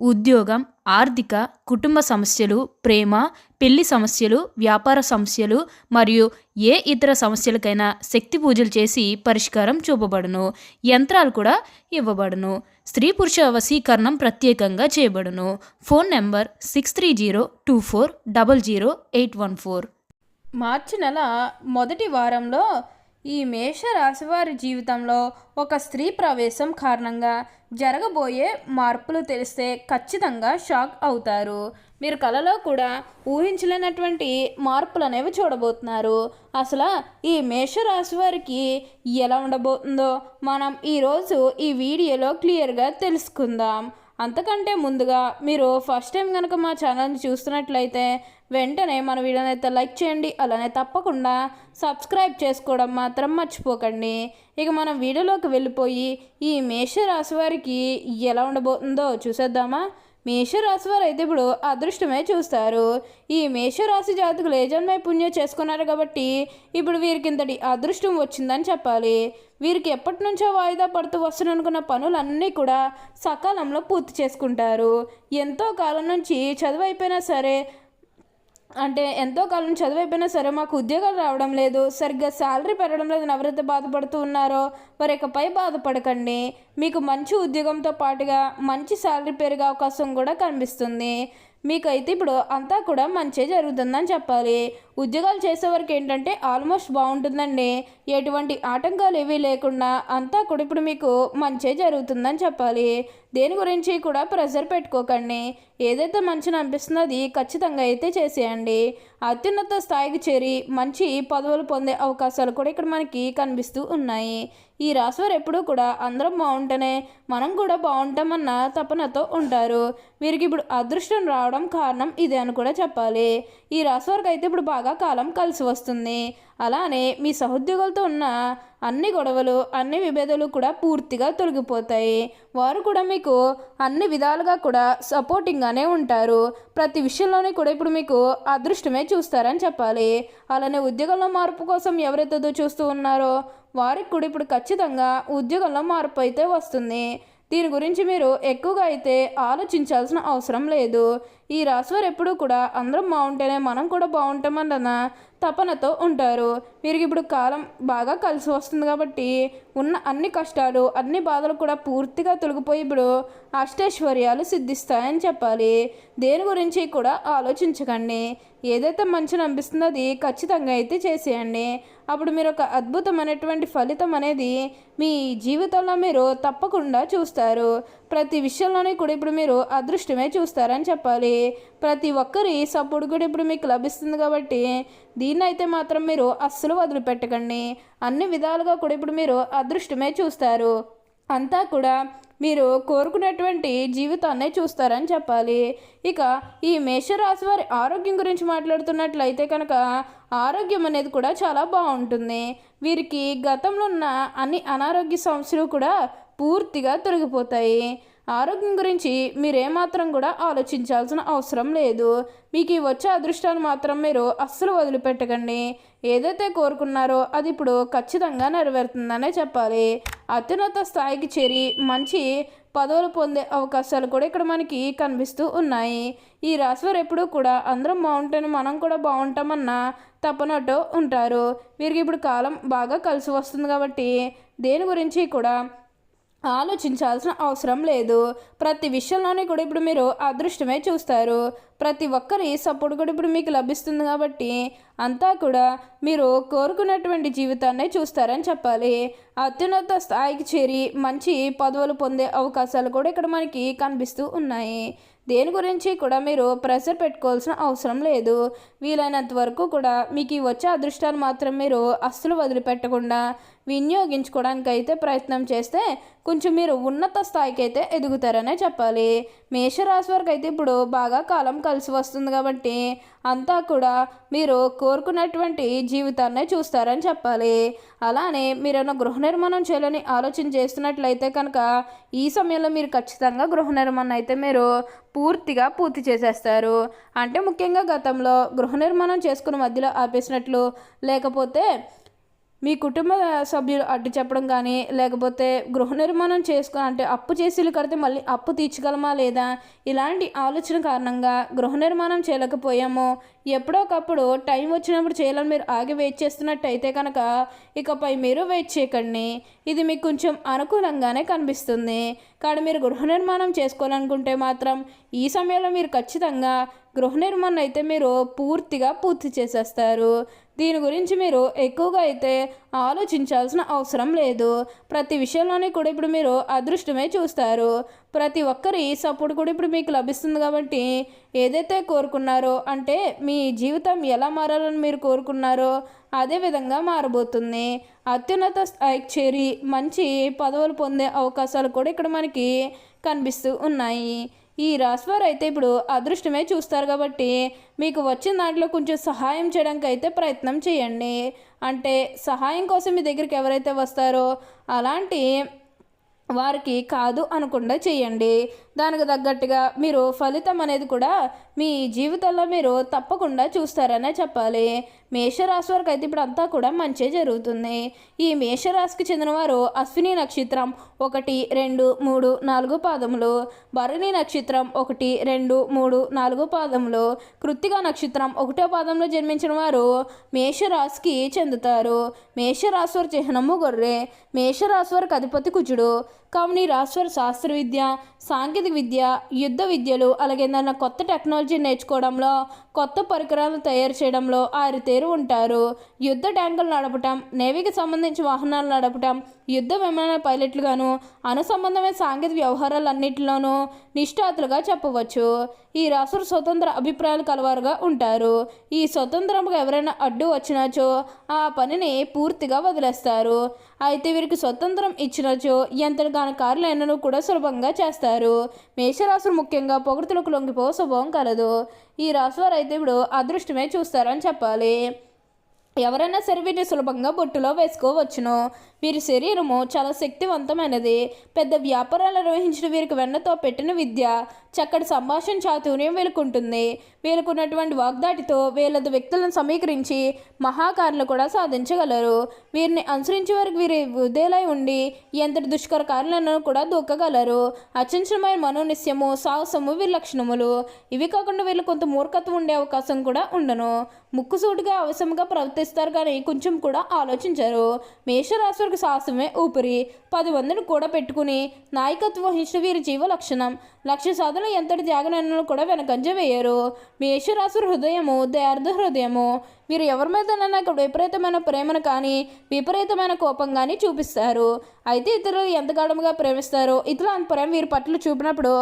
ఉద్యోగం ఆర్థిక కుటుంబ సమస్యలు ప్రేమ పెళ్ళి సమస్యలు వ్యాపార సమస్యలు మరియు ఏ ఇతర సమస్యలకైనా శక్తి పూజలు చేసి పరిష్కారం చూపబడును. యంత్రాలు కూడా ఇవ్వబడును. స్త్రీ పురుష వశీకరణం ప్రత్యేకంగా చేయబడును. Phone number six three zero two four double zero eight one four March నెల మొదటి వారంలో ఈ మేష రాశివారి జీవితంలో ఒక స్త్రీ ప్రవేశం కారణంగా జరగబోయే మార్పులు తెలిస్తే ఖచ్చితంగా షాక్ అవుతారు. మీరు కలలో కూడా ఊహించలేనటువంటి మార్పులు అనేవి చూడబోతున్నారు. అసలు ఈ మేష రాశి వారికి ఎలా ఉండబోతుందో మనం ఈరోజు ఈ వీడియోలో క్లియర్గా తెలుసుకుందాం. అంతకంటే ముందుగా మీరు ఫస్ట్ టైం కనుక మా ఛానల్ని చూస్తున్నట్లయితే వెంటనే మన వీడియోనైతే లైక్ చేయండి అలానే తప్పకుండా సబ్స్క్రైబ్ చేసుకోవడం మాత్రం మర్చిపోకండి. ఇక మనం వీడియోలోకి వెళ్ళిపోయి ఈ మేష రాశి వారికి ఎలా ఉండబోతుందో చూసేద్దామా? మేషరాశి వారు అయితే ఇప్పుడు అదృష్టమే చూస్తారు. ఈ మేషరాశి జాతకులు ఏ జన్మే పుణ్యం చేసుకున్నారు కాబట్టి ఇప్పుడు వీరికి ఇంతటి అదృష్టం వచ్చిందని చెప్పాలి. వీరికి ఎప్పటి నుంచో వాయిదా పడుతూ వస్తున్ననుకున్న పనులన్నీ కూడా సకాలంలో పూర్తి చేసుకుంటారు. ఎంతో కాలం నుంచి చదువు అయిపోయినా సరే అంటే ఎంతో కాలం చదివైపోయినా సరే మాకు ఉద్యోగాలు రావడం లేదు. సరిగ్గా శాలరీ పెరగడం లేదు. ఎవరైతే బాధపడుతూ ఉన్నారో వారి ఇకపై బాధపడకండి. మీకు మంచి ఉద్యోగంతో పాటుగా మంచి శాలరీ పెరిగే అవకాశం కూడా కనిపిస్తుంది. మీకైతే ఇప్పుడు అంతా కూడా మంచి జరుగుతుందని చెప్పాలి. ఉద్యోగాలు చేసేవారికి ఏంటంటే ఆల్మోస్ట్ బాగుంటుందండి. ఎటువంటి ఆటంకాలు ఏవీ లేకుండా అంతా కూడా ఇప్పుడు మీకు మంచే జరుగుతుందని చెప్పాలి. దేని గురించి కూడా ప్రెషర్ పెట్టుకోకండి. ఏదైతే మంచిని అనిపిస్తుందో అది ఖచ్చితంగా అయితే చేసేయండి. అత్యున్నత స్థాయికి చేరి మంచి పదవులు పొందే అవకాశాలు కూడా ఇక్కడ మనకి కనిపిస్తూ ఉన్నాయి. ఈ రాశివారు ఎప్పుడూ కూడా అందరం బాగుంటేనే మనం కూడా బాగుంటామన్న తపనతో ఉంటారు. వీరికి ఇప్పుడు అదృష్టం రావడం కారణం ఇదే అని కూడా చెప్పాలి. ఈ రాశివారికి అయితే ఇప్పుడు బాగా కాలం కలిసి వస్తుంది. అలానే మీ సహోద్యోగులతో ఉన్న అన్ని గొడవలు అన్ని విభేదాలు కూడా పూర్తిగా తొలగిపోతాయి. వారు కూడా మీకు అన్ని విధాలుగా కూడా సపోర్టింగ్గానే ఉంటారు. ప్రతి విషయంలోనే కూడా ఇప్పుడు మీకు అదృష్టమే చూస్తారని చెప్పాలి. అలానే ఉద్యోగంలో మార్పు కోసం ఎవరైతే చూస్తూ ఉన్నారో వారికి కూడా ఇప్పుడు ఖచ్చితంగా ఉద్యోగంలో మార్పు అయితే వస్తుంది. దీని గురించి మీరు ఎక్కువగా అయితే ఆలోచించాల్సిన అవసరం లేదు. ఈ రాశివారు ఎప్పుడూ కూడా అందరం బాగుంటేనే మనం కూడా బాగుంటామన్న తపనతో ఉంటారు. వీరికి ఇప్పుడు కాలం బాగా కలిసి వస్తుంది కాబట్టి ఉన్న అన్ని కష్టాలు అన్ని బాధలు కూడా పూర్తిగా తొలగిపోయి ఇప్పుడు అష్టైశ్వర్యాలు సిద్ధిస్తాయని చెప్పాలి. దేని గురించి కూడా ఆలోచించకండి. ఏదైతే మంచిని అనిపిస్తుందో అది ఖచ్చితంగా అయితే చేసేయండి. అప్పుడు మీరు ఒక అద్భుతమైనటువంటి ఫలితం అనేది మీ జీవితంలో మీరు తప్పకుండా చూస్తారు. ప్రతి విషయంలోనే కూడా ఇప్పుడు మీరు అదృష్టమే చూస్తారని చెప్పాలి. ప్రతి ఒక్కరి సపోర్ట్ కూడా ఇప్పుడు మీకు లభిస్తుంది కాబట్టి దీన్ని అయితే మాత్రం మీరు అస్సలు వదిలిపెట్టకండి. అన్ని విధాలుగా కూడా ఇప్పుడు మీరు అదృష్టమే చూస్తారు. అంతా కూడా మీరు కోరుకునేటువంటి జీవితాన్నే చూస్తారని చెప్పాలి. ఇక ఈ మేషరాశి వారి ఆరోగ్యం గురించి మాట్లాడుతున్నట్లయితే కనుక ఆరోగ్యం అనేది కూడా చాలా బాగుంటుంది. వీరికి గతంలో ఉన్న అన్ని అనారోగ్య సమస్యలు కూడా పూర్తిగా తొలగిపోతాయి. ఆరోగ్యం గురించి మీరేమాత్రం కూడా ఆలోచించాల్సిన అవసరం లేదు. మీకు ఈ వచ్చే అదృష్టాన్ని మాత్రం మీరు అస్సలు వదిలిపెట్టకండి. ఏదైతే కోరుకున్నారో అది ఇప్పుడు ఖచ్చితంగా నెరవేరుతుందనే చెప్పాలి. అత్యున్నత స్థాయికి చేరి మంచి పదవులు పొందే అవకాశాలు కూడా ఇక్కడ మనకి కనిపిస్తూ ఉన్నాయి. ఈ రాశివారు ఎప్పుడూ కూడా అందరం బాగుంటేనే మనం కూడా బాగుంటామన్న తప్పనట్టు ఉంటారు. వీరికి ఇప్పుడు కాలం బాగా కలిసి వస్తుంది కాబట్టి దేని గురించి కూడా ఆలోచించాల్సిన అవసరం లేదు. ప్రతి విషయంలోనే కూడా ఇప్పుడు మీరు అదృష్టమే చూస్తారు. ప్రతి ఒక్కరి సపోర్ట్ కూడా ఇప్పుడు మీకు లభిస్తుంది కాబట్టి అంతా కూడా మీరు కోరుకున్నటువంటి జీవితాన్నే చూస్తారని చెప్పాలి. అత్యున్నత స్థాయికి చేరి మంచి పదవులు పొందే అవకాశాలు కూడా ఇక్కడ మనకి కనిపిస్తూ ఉన్నాయి. దేని గురించి కూడా మీరు ప్రెషర్ పెట్టుకోవాల్సిన అవసరం లేదు. వీలైనంత వరకు కూడా మీకు వచ్చే అదృష్టాన్ని మాత్రం మీరు అస్సలు వదిలిపెట్టకుండా వినియోగించుకోవడానికి అయితే ప్రయత్నం చేస్తే కొంచెం మీరు ఉన్నత స్థాయికి అయితే ఎదుగుతారనే చెప్పాలి. మేషరాశి వారికి అయితే ఇప్పుడు బాగా కాలం కలిసి వస్తుంది కాబట్టి అంతా కూడా మీరు కోరుకున్నటువంటి జీవితాన్నే చూస్తారని చెప్పాలి. అలానే మీరు గృహ నిర్మాణం చేయాలని ఆలోచన చేస్తున్నట్లయితే కనుక ఈ సమయంలో మీరు ఖచ్చితంగా గృహ నిర్మాణం అయితే మీరు పూర్తిగా పూర్తి చేసేస్తారు. అంటే ముఖ్యంగా గతంలో గృహ నిర్మాణం చేసుకుని మధ్యలో ఆపేసినట్లు లేకపోతే మీ కుటుంబ సభ్యులు అడ్డు చెప్పడం కానీ లేకపోతే గృహ నిర్మాణం చేసుకుని అంటే అప్పు చేసి కడితే మళ్ళీ అప్పు తీర్చగలమా లేదా? ఇలాంటి ఆలోచన కారణంగా గృహ నిర్మాణం చేయలేకపోయాము. ఎప్పుడో ఒకప్పుడు టైం వచ్చినప్పుడు చేయాలని మీరు ఆగి వెయిట్ చేస్తున్నట్టయితే కనుక ఇకపై మీరు వెయిట్ చేయకండి. ఇది మీకు కొంచెం అనుకూలంగానే కనిపిస్తుంది. కానీ మీరు గృహ నిర్మాణం చేసుకోవాలనుకుంటే మాత్రం ఈ సమయంలో మీరు ఖచ్చితంగా గృహ నిర్మాణం అయితే మీరు పూర్తిగా పూర్తి చేసేస్తారు. దీని గురించి మీరు ఎక్కువగా అయితే ఆలోచించాల్సిన అవసరం లేదు. ప్రతి విషయంలోనే కూడా ఇప్పుడు మీరు అదృష్టమే చూస్తారు. ప్రతి ఒక్కరి సపోర్ట్ కూడా ఇప్పుడు మీకు లభిస్తుంది కాబట్టి ఏదైతే కోరుకున్నారో అంటే మీ జీవితం ఎలా మారాలని మీరు కోరుకున్నారో అదే విధంగా మారబోతుంది. అత్యున్నత స్థాయికి చేరి మంచి పదవులు పొందే అవకాశాలు కూడా ఇక్కడ మనకి కనిపిస్తూ ఉన్నాయి. ఈ రాశివారు అయితే ఇప్పుడు అదృష్టమే చూస్తారు కాబట్టి మీకు వచ్చిన దాంట్లో కొంచెం సహాయం చేయడానికి అయితే ప్రయత్నం చేయండి. అంటే సహాయం కోసం మీ దగ్గరికి ఎవరైతే వస్తారో అలాంటి వారికి కాదు అనకుండా చేయండి. దానికి తగ్గట్టుగా మీరు ఫలితం అనేది కూడా మీ జీవితంలో మీరు తప్పకుండా చూస్తారనే చెప్పాలి. మేషరాశి వారికి అయితే ఇప్పుడు అంతా కూడా మంచి జరుగుతుంది. ఈ మేషరాశికి చెందినవారు అశ్విని నక్షత్రం ఒకటి రెండు మూడు నాలుగు పాదములు. భరణి నక్షత్రం ఒకటి రెండు మూడు నాలుగు పాదములు. కృత్తిక నక్షత్రం ఒకటో పాదంలో జన్మించిన వారు మేషరాశికి చెందుతారు. మేషరాశి వారి చిహ్నము గొర్రె. మేషరాశి వారికి అధిపతి కుజుడు. కావున ఈ రాశి శాస్త్ర విద్య సాంకేతిక విద్య యుద్ధ విద్యలు అలాగే ఏదైనా కొత్త టెక్నాలజీ నేర్చుకోవడంలో కొత్త పరికరాలు తయారు చేయడంలో ఆరితేరు ఉంటారు. యుద్ధ ట్యాంకులు నడపటం నేవీకి సంబంధించి వాహనాలు నడపటం యుద్ధ విమాన పైలట్లుగాను అనుసంబంధమైన సాంకేతిక వ్యవహారాలన్నింటిలోనూ నిష్ఠాతులుగా చెప్పవచ్చు. ఈ రాసులు స్వతంత్ర అభిప్రాయాలు కలవారుగా ఉంటారు. ఈ స్వతంత్రంగా ఎవరైనా అడ్డు వచ్చినాచో ఆ పనిని పూర్తిగా వదిలేస్తారు. అయితే వీరికి స్వతంత్రం ఇచ్చినచో ఎంతటి దాని కూడా సులభంగా చేస్తారు. మేషరాశులు ముఖ్యంగా పొగడుతులకు లొంగిపో స్వభావం కలదు. ఈ రాశివారు అయితే ఇప్పుడు అదృష్టమే చూస్తారని చెప్పాలి. ఎవరైనా సరే వీటిని సులభంగా బొట్టులో వేసుకోవచ్చును. వీరి శరీరము చాలా శక్తివంతమైనది. పెద్ద వ్యాపారాలు నిర్వహించిన వీరికి వెన్నతో పెట్టిన విద్య చక్కటి సంభాషణ చాతుర్యం వీలుకుంటుంది. వీలుకున్నటువంటి వాగ్దాటితో వీళ్ళది వ్యక్తులను సమీకరించి మహాకారులు కూడా సాధించగలరు. వీరిని అనుసరించే వారికి వీరి ఉదయలై ఉండి ఎంతటి దుష్కర కార్యాలను కూడా దూకగలరు. అచంచమైన మనోనిశ్యము సాహసము వీరి లక్షణములు. ఇవి కాకుండా వీళ్ళు కొంత మూర్ఖత్వం ఉండే అవకాశం కూడా ఉండను. ముక్కుసూటిగా అవసరంగా ప్రవర్తిస్తారు కానీ కొంచెం కూడా ఆలోచించరు. మేషరాశి వారికి సాహసమే ఊపిరి. పది మందిని కూడా పెట్టుకుని నాయకత్వం వహించిన వీరి జీవ లక్షణం. లక్ష్య సాధన ఎంతటి త్యాగనను కూడా వెనకంజ వేయరు. మేషరాశి హృదయము దయార్థ హృదయము వీరు ఎవరి మీద నాకు విపరీతమైన ప్రేమను కానీ విపరీతమైన కోపం కానీ చూపిస్తారు. అయితే ఇతరులు ఎంత గాఢముగా ప్రేమిస్తారో ఇతరుల ప్రేమ వీరి పట్ల చూపినప్పుడు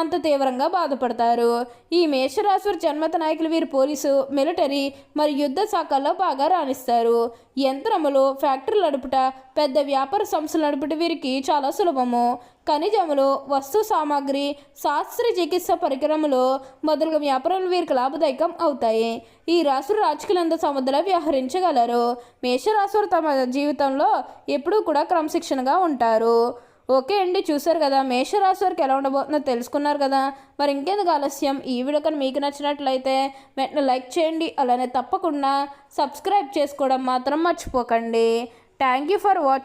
అంత తీవ్రంగా బాధపడతారు. ఈ మేషరాశి జన్మత నాయకులు వీరి పోలీసు మిలిటరీ మరియు యుద్ధ శాఖల్లో బాగా రాణిస్తారు. యంత్రములు ఫ్యాక్టరీలు నడుపుట పెద్ద వ్యాపార సంస్థలు నడుపుట వీరికి చాలా సులభము. ఖనిజములు వస్తు సామాగ్రి శాస్త్ర చికిత్స పరికరములు మొదలగు వ్యాపారాలు వీరికి లాభదాయకం అవుతాయి. ఈ రాశులు రాజకీయాలంత సముద్రంలో వ్యవహరించగలరు. మేషరాశులు తమ జీవితంలో ఎప్పుడూ కూడా క్రమశిక్షణగా ఉంటారు. ఓకే అండి చూసారు కదా మేషరాశి వారికి ఎలా ఉండబోతుందో తెలుసుకున్నారు కదా. మరి ఇంకెందుకు ఆలస్యం? ఈ వీడియో కానీ మీకు నచ్చినట్లయితే వెంటనే లైక్ చేయండి అలానే తప్పకుండా సబ్స్క్రైబ్ చేసుకోవడం మాత్రం మర్చిపోకండి. Thank you for watching